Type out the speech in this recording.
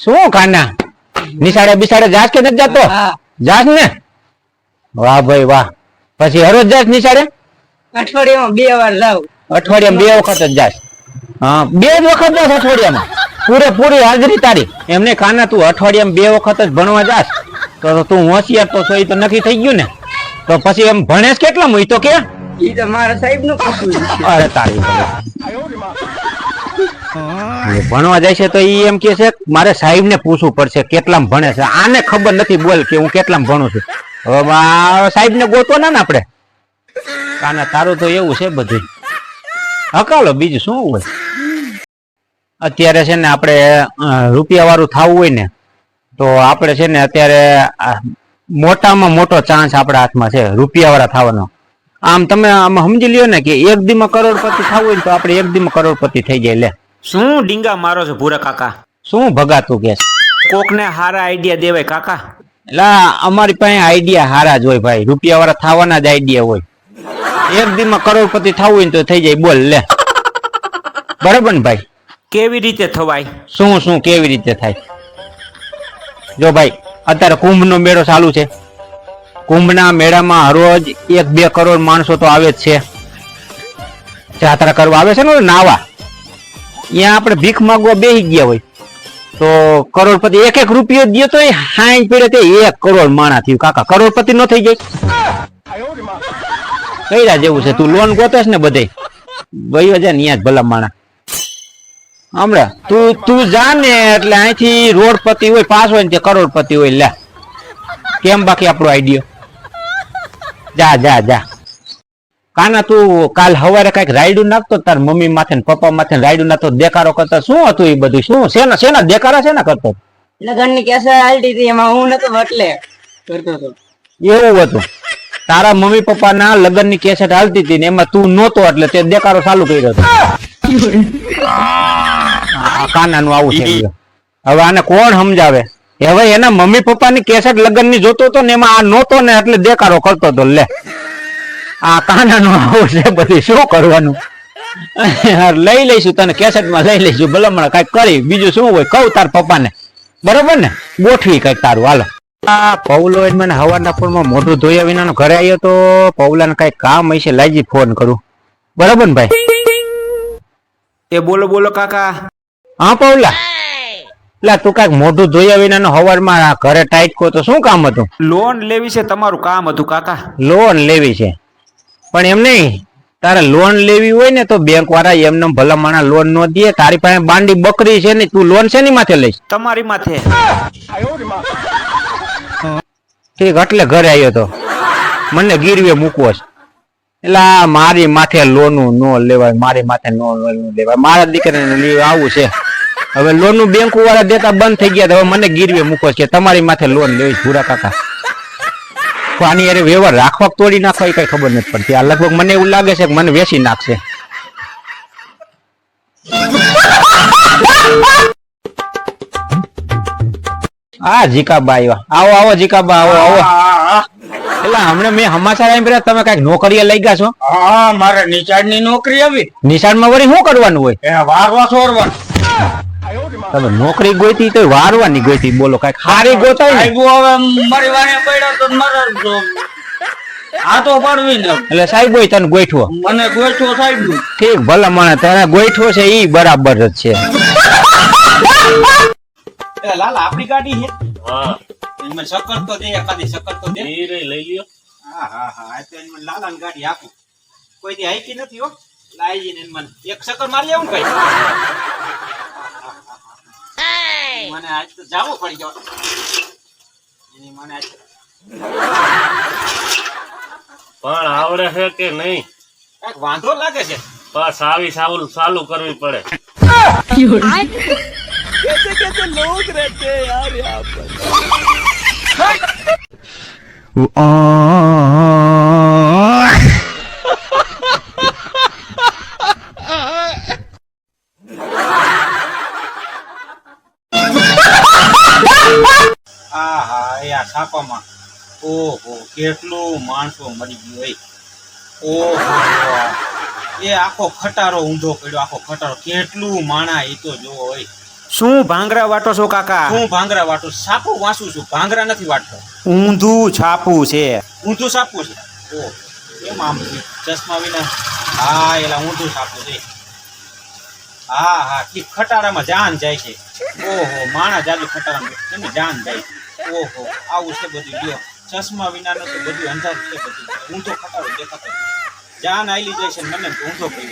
શું કાના નિશાળે બિસાડે જાસ કે નથી જાતો? હા. જાસ ને? વાહ ભાઈ વાહ. પછી હરોજ જાસ નિશાળે? અઠવાડિયામાં બે વાર જાવ અઠવાડિયામાં બે વખત જ જાસ. હા બે જ વખત જાસ અઠવાડિયામાં. પૂરેપૂરી હાજરી તારી. એમને કાના તું અઠવાડિયામાં બે વખત જ ભણવા જાસ. તો તો હોશિયાર તો છો એ તો નક્કી થઈ ગયું ને? તો પછી એમ ભણેશ કેટલા મુઈ તો કે? ઈ તો મારા સાહેબનું પૂછવું અરે તારી. ભણવા જાય છે તો ઈ એમ કે છે, મારે સાહેબ ને પૂછવું પડશે કેટલામ ભણે છે. આને ખબર નથી બોલ કે હું કેટલા ભણું છું. હવે સાહેબ ને ગોતો ના ને આપણે. કાને તારું તો એવું છે બધું. હકાલો બીજું શું હોય? અત્યારે છે ને આપણે રૂપિયા વાળું થવું હોય ને, તો આપણે છે ને અત્યારે મોટામાં મોટો ચાન્સ આપણા હાથમાં છે રૂપિયા વાળા થવાનો. આમ તમે આમ સમજી લ્યો ને કે એક દીમાં કરોડપતિ થવું હોય તો આપણે એક દીમાં કરોડપતિ થઈ જાય લે. શું ડીંગા મારો છો ભૂરા કાકા? શું ભગાતું કે કોકને હારા આઈડિયા દેવાય કાકા? લા અમારી પાસે આઈડિયા હારા જ હોય ભાઈ. રૂપિયા વાળા થવાના જ આઈડિયા હોય. એક દીમાં કરોડપતિ થવું હોય ને તો થઈ જાય. બોલ લે. બરાબર ને ભાઈ? કેવી રીતે થવાય? શું શું કેવી રીતે થાય? જો ભાઈ અત્યારે કુંભ નો મેળો ચાલુ છે. કુંભના મેળામાં હરોજ એક બે કરોડ માણસો તો આવે જ છે. જાત્રા કરવા આવે છે ને નાવા? ત્યાં આપણે ભીખ માંગવા બેસી ગયા હોય, તો કરોડપતિ એક એક રૂપિયો દે તો હાઈ પીડે તે એક કરોડ માણા થયું. કાકા, કરોડપતિ નો થઈ જાય. કઈરા જેવું છે. તું લોન ગોતેસ ને બધે. ભાઈ ને અહીંયા ભલા માણા. હમણાં, તું તું જા ને એટલે અહીંથી રોડપતિ હોય, પાસ હોય ને તે કરોડપતિ હોય. લે. કેમ બાકી આપણો આઈડિયો? જા જા જા. કાના તું કાલ હવારે કંઈક રાયડું નાખતો તાર મમ્મી માથે પપ્પા માથે રાયડું નાખતો દેકારો કરતા શું હતું એ બધું? શું? શેના શેના દેકારા શેના કરતો? લગનની કેસે હાલતી હતી એમાં હું નતો એટલે કરતો હતો. એવું હતું. તારા મમ્મી પપ્પા ના લગનની કેસેટ હાલતી હતી ને એમાં તું નહોતો એટલે તે દેકારો ચાલુ કર્યો હતો. કાના નું આવું છે હવે આને કોણ સમજાવે? હવે એના મમ્મી પપ્પા ની કેસેટ લગ્નની જોતો હતો ને એમાં આ નહોતો ને એટલે દેકારો કરતો હતો લે. આ કાના નું આવું છે બધી શું કરવાનું? લઈ લઈશું તને કેસેટમાં લઈ લઈશું ભલામણ કંઈક કરી. બીજું શું હોય? કહું તાર પપ્પા ને બરોબર ને? ગોઠવી કંઈક તારું હાલો. આ પૌલો મને હવારના ફોનમાં મોઢું ધોયા વિના ઘરે આવ્યો તો પૌલાને કઈ કામ હશે લાજી ફોન કરું. બરાબર ને ભાઈ? એ બોલો બોલો કાકા. હા પૌલા. લા તું કંઈક મોઢું ધોયા વિનાનો હવારમાં ઘરે ટાઈટ કો તો શું કામ હતું? લોન લેવી છે તમારું કામ હતું કાકા. લોન લેવી છે? પણ એમ નહીં તારે લોન લેવી હોય ને તો બેંક વાળા એમને ભલામણા લોન નો દે તારી પાસે બાંડી બકરી છે ને તું લોન શેની માથે લઈશ? તમારી માથે. ઠીક એટલે ઘરે આવ્યો તો. મને ગીરવે મૂકવો છે. એટલે મારી માથે લોનું નો લેવાય મારી માથે નો લોન લેવાય. મારા દીકરાને લેવા આવું છે. હવે લોનનું બેંક વાળા દેતા બંધ થઈ ગયા તો હવે મને ગીરવે મૂકો છે તમારી માથે લોન લેવી ભૂરા કાકા. તો આની અરે વ્યવહાર રાખવા તોડી નાખવા એ કઈ ખબર નથી પડતી. આ લગભગ મને એવું લાગે છે કે મને વેચી નાખશે. આ જીકાબા આવ્યા આવો આવો જીકાબા આવો આવો. એટલે હમણાં મેં સમાચાર આવી તમે કંઈક નોકરીએ લઈ ગયા છો? હા મારે નિચાડની નોકરી આવી. નિશાળમાં વળી શું કરવાનું હોય? વારવા છોડવા તમે નોકરી ગોતી તો વારવાની ગોતી બોલો કંઈક હારી ગોતાય હવે મારી વાને પડ્યો તો મરજો આ તો પડવી ને એટલે સાહેબ હોય તને ગોઠવો મને ગોઠવો સાહેબ. ઠીક ભલા મને તને ગોઠવો છે ઈ બરાબર જ છે. લાલ આપડી ગાડી છે? એમાં સકર તો દે એકાદી સકર તો દે. લઈ લ્યો. હા હા હા આ તો એમાં લાલાની ગાડી આપું. કોઈ દી હાઈકી નથી હો. લાઈ ને મને એક સકર મારી આવું કઈ મને આજ તો જાવું પડી ગયો એની મને આજ પણ આવડે છે કે નહીં? કાંઈક વાંધો લાગે છે? બસ આવી સાવલ ચાલુ કરવી પડે. આ છાપામાં. ઓહો કેટલું માણસો મરી ગયું હોય ઓહો એ આખો ખટારો ઊંધો પડ્યો આખો ખટારો. કેટલું માણા એ તો જોવો હોય શું ભાંગરા વાટો છો કાકા? હું ભાંગરા વાટું? સાપુ વાંચું છું ભાંગરા નથી વાટતો. ઊંધું છાપું છે. ઊંધું સાપું છે? ઓ કેમ આમ ચશ્મા વિના? હા એલા ઊંધું સાપું છે. હા હા ખટારામાં જાન જાય છે. ઓહો માણા જાદુ ખટારામાં. એને જાન જાય? છે ઓહો, આવું છે બધું જો ચશ્મા વિનાનું તો બધું અંધારું છે બધું. ઊંધો ખટારો દેખાતો જાન આઈલી જાય છે મને ઊંધો છે